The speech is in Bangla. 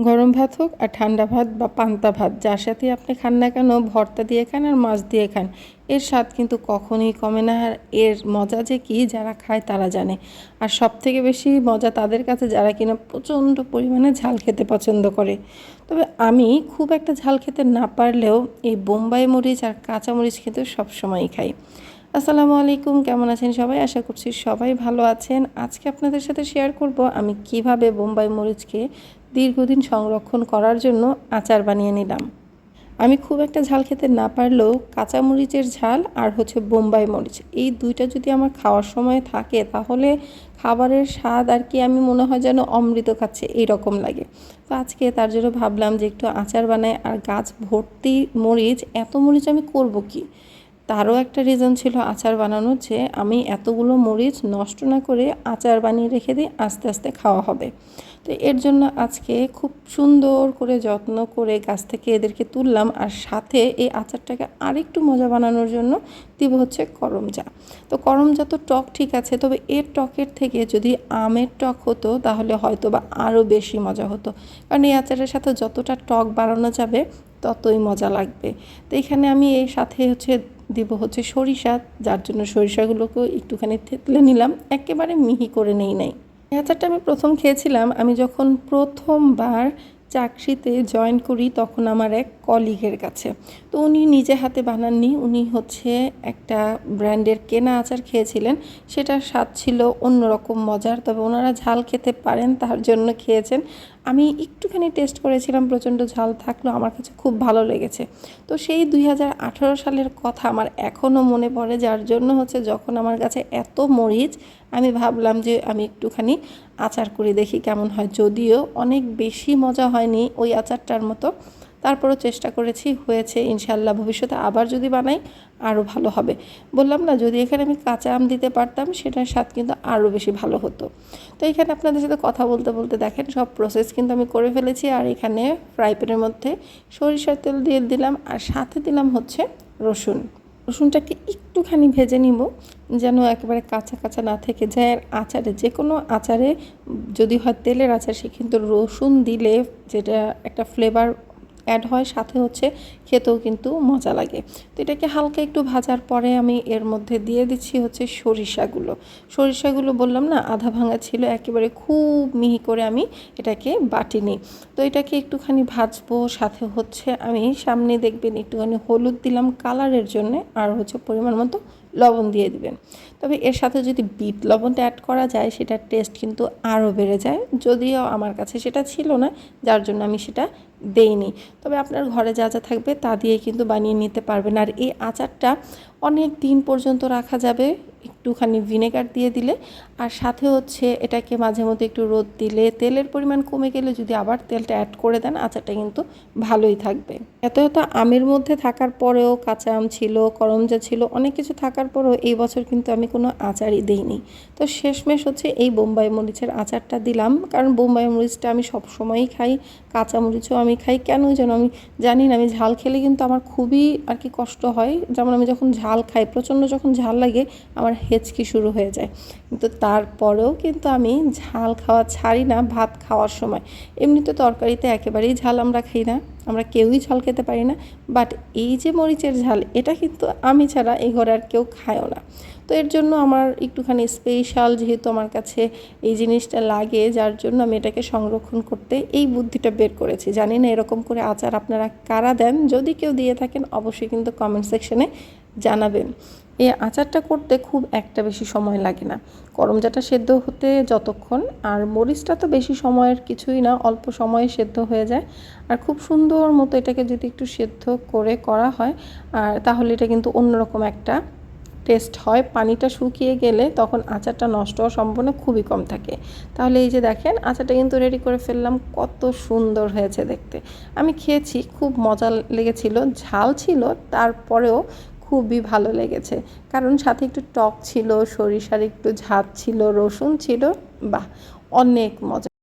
গরম ভাত হোক আর ঠান্ডা ভাত বা পান্তা ভাত, যার সাথে আপনি খান না কেন, ভর্তা দিয়ে খান আর মাছ দিয়ে খান, এর স্বাদ কিন্তু কখনোই কমে না। আর এর মজা যে কী, যারা খায় তারা জানে। আর সব থেকে বেশি মজা তাদের কাছে যারা কিনা প্রচণ্ড পরিমাণে ঝাল খেতে পছন্দ করে। তবে আমি খুব একটা ঝাল খেতে না পারলেও এই বোম্বাই মরিচ আর কাঁচা মরিচ কিন্তু সবসময়ই খাই। আসসালামু আলাইকুম, কেমন আছেন সবাই? আশা করছি সবাই ভালো আছেন। আজকে আপনাদের সাথে শেয়ার করব আমি কীভাবে বোম্বাই মরিচকে দীর্ঘদিন সংরক্ষণ করার জন্য আচার বানিয়ে নিলাম। আমি খুব একটা ঝাল খেতে না পারলেও কাঁচা মরিচের ঝাল আর হচ্ছে বোম্বাই মরিচ, এই দুইটা যদি আমার খাওয়ার সময় থাকে তাহলে খাবারের স্বাদ আর কি আমি মনে হয় যেন অমৃত খাচ্ছে এই রকম লাগে। তো আজকে তার জন্য ভাবলাম যে একটু আচার বানাই, আর গাছ ভর্তি মরিচ, এত মরিচ আমি করব কি? তারও একটা রিজন ছিল আচার বানানোর যে আমি এতগুলো মরিচ নষ্ট না করে আচার বানিয়ে রেখে দিই, আস্তে আস্তে খাওয়া হবে। তো এর জন্য আজকে খুব সুন্দর করে যত্ন করে গাছ থেকে এদেরকে তুললাম আর সাথে এই আচারটাকে আরেকটু মজা বানানোর জন্য দিব হচ্ছে করমজা। তো করমজা তো টক ঠিক আছে, তবে এর টকের থেকে যদি আমের টক হতো, তাহলে হয়তো বা আরও বেশি মজা হতো। কারণ এই আচারের সাথে যতটা টক বাড়ানো যাবে, ততই মজা লাগবে। তো এখানে আমি এই সাথে হচ্ছে দিব হচ্ছে সরিষা, যার জন্য সরিষাগুলোকেও একটুখানি থেতলে নিলাম। একেবারে মিহি করে নেই নাই। অ্যাচারটা আমি প্রথম খেয়েছিলাম। আমি যখন প্রথমবার চাকরিতে জয়েন করি, তখন আমার এক কলিগের কাছে। তো উনি নিজে হাতে বানাননি, উনি হচ্ছে একটা ব্র্যান্ডের কেনা আচার খেয়েছিলেন। সেটার স্বাদ ছিল অন্যরকম মজার, তবে ওনারা ঝাল খেতে পারেন, তার জন্য খেয়েছেন। আমি একটুখানি টেস্ট করেছিলাম, প্রচণ্ড ঝাল থাকলেও আমার কাছে খুব ভালো লেগেছে। তো সেই দুই হাজার আঠেরো সালের কথা আমার এখনও মনে পড়ে, যার জন্য হচ্ছে যখন আমার কাছে এত মরিচ, আমি ভাবলাম যে আমি একটুখানি আচার করে দেখি কেমন হয়। যদিও অনেক বেশি মজা হয়নি ওই আচারটার মতো। তারপরও চেষ্টা করেছি, হয়েছে ইনশাল্লাহ ভবিষ্যতে আবার যদি বানাই, আরও ভালো হবে। বললাম না, যদি এখানে আমি কাঁচা আম দিতে পারতাম, সেটার স্বাদ কিন্তু আরও বেশি ভালো হতো। তো এখানে আপনাদের সাথে কথা বলতে বলতে দেখেন, সব প্রসেস কিন্তু আমি করে ফেলেছি। আর এখানে ফ্রাই প্যানের মধ্যে সরিষার তেল দিয়ে দিলাম, আর সাথে দিলাম হচ্ছে রসুন। রসুনটাকে একটুখানি ভেজে নিব, যেন একেবারে কাঁচা কাঁচা না থেকে যায়। আর আচারে, যে কোনো আচারে, যদি হয় তেলের আচার, সে কিন্তু রসুন দিলে যেটা একটা ফ্লেভার অ্যাড হয়, সাথে হচ্ছে খেতেও কিন্তু মজা লাগে। তো এটাকে হালকা একটু ভাজার পরে আমি এর মধ্যে দিয়ে দিচ্ছি হচ্ছে সরিষাগুলো। সরিষাগুলো বললাম না, আধা ভাঙা ছিল, একেবারে খুব মিহি করে আমি এটাকে বাটি নিই তো এটাকে একটুখানি ভাজবো, সাথে হচ্ছে আমি সামনে দেখবেন একটুখানি হলুদ দিলাম কালারের জন্যে, আর হচ্ছে পরিমাণ মতো লবণ দিয়ে দিবেন। তবে এর সাথে যদি বিট লবণটা অ্যাড করা যায়, সেটার টেস্ট কিন্তু আরও বেড়ে যায়। যদিও আমার কাছে সেটা ছিল না, যার জন্য আমি সেটা দেইনি। তবে আপনার ঘরে যা যা থাকবে তা দিয়ে কিন্তু বানিয়ে নিতে পারবেন। আর এই আচারটা অনেক দিন পর্যন্ত রাখা যাবে। একটুখানি ভিনেগার দিয়ে দিলে, আর সাথে হচ্ছে এটাকে মাঝে মধ্যে একটু রোদ দিলে তেলের পরিমাণ কমে গেলে যদি আবার তেলটা অ্যাড করে দেন, আচারটা কিন্তু ভালোই থাকবে। এত এত আমের মধ্যে থাকার পরেও কাঁচা আম ছিল, করমজা ছিল, অনেক কিছু থাকার পরেও এই বছর কিন্তু আমি কোনো আচারই দিইনি। তো শেষমেশ হচ্ছে এই বোম্বাই মরিচের আচারটা দিলাম, কারণ বোম্বাই মরিচটা আমি সবসময়ই খাই, কাঁচা মরিচও আমি খাই। কেন যেন আমি জানি না, আমি ঝাল খেলে কিন্তু আমার খুবই আর কি কষ্ট হয়। যেমন আমি যখন ঝাল খাই, প্রচণ্ড যখন ঝাল লাগে, আমার হেঁচকি শুরু হয়ে যায়। কিন্তু তারপরেও কিন্তু আমি ঝাল খাওয়া ছাড়ি না, ভাত খাওয়ার সময়। এমনিতে তরকারিতে একেবারেই ঝাল আমরা খাই না, আমরা কেউই ঝাল খেতে পারি না। বাট এই যে মরিচের ঝাল, এটা কিন্তু আমি ছাড়া এই ঘরে আর কেউ খায়ও না। তো এর জন্য আমার একটুখানি স্পেশাল যেহেতু আমার কাছে এই জিনিসটা লাগে, যার জন্য আমি এটাকে সংরক্ষণ করতে এই বুদ্ধিটা বের করেছি। জানি না এরকম করে আচার আপনারা কারা দেন? যদি কেউ দিয়ে থাকেন, অবশ্যই কিন্তু কমেন্ট সেকশনে জানাবেন। এই আচারটা করতে খুব একটা বেশি সময় লাগে না। করমজাটা সেদ্ধ হতে যতক্ষণ, আর মরিচটা তো বেশি সময়ের কিছুই না, অল্প সময়ে সেদ্ধ হয়ে যায়। আর খুব সুন্দর মতো এটাকে যদি একটু সেদ্ধ করে করা হয়, আর তাহলে এটা কিন্তু অন্যরকম একটা টেস্ট হয়। পানিটা শুকিয়ে গেলে তখন আচারটা নষ্ট হওয়ার সম্ভাবনা খুবই কম থাকে। তাহলে এই যে দেখেন, আচারটা কিন্তু রেডি করে ফেললাম। কত সুন্দর হয়েছে দেখতে। আমি খেয়েছি, খুব মজা লেগেছিল, ঝাল ছিল, তারপরেও খুবই ভালো লেগেছে। কারণ সাথে একটু টক ছিল, সরিষার একটু ঝাঁপ ছিল, রসুন ছিল, বাহ, অনেক মজা।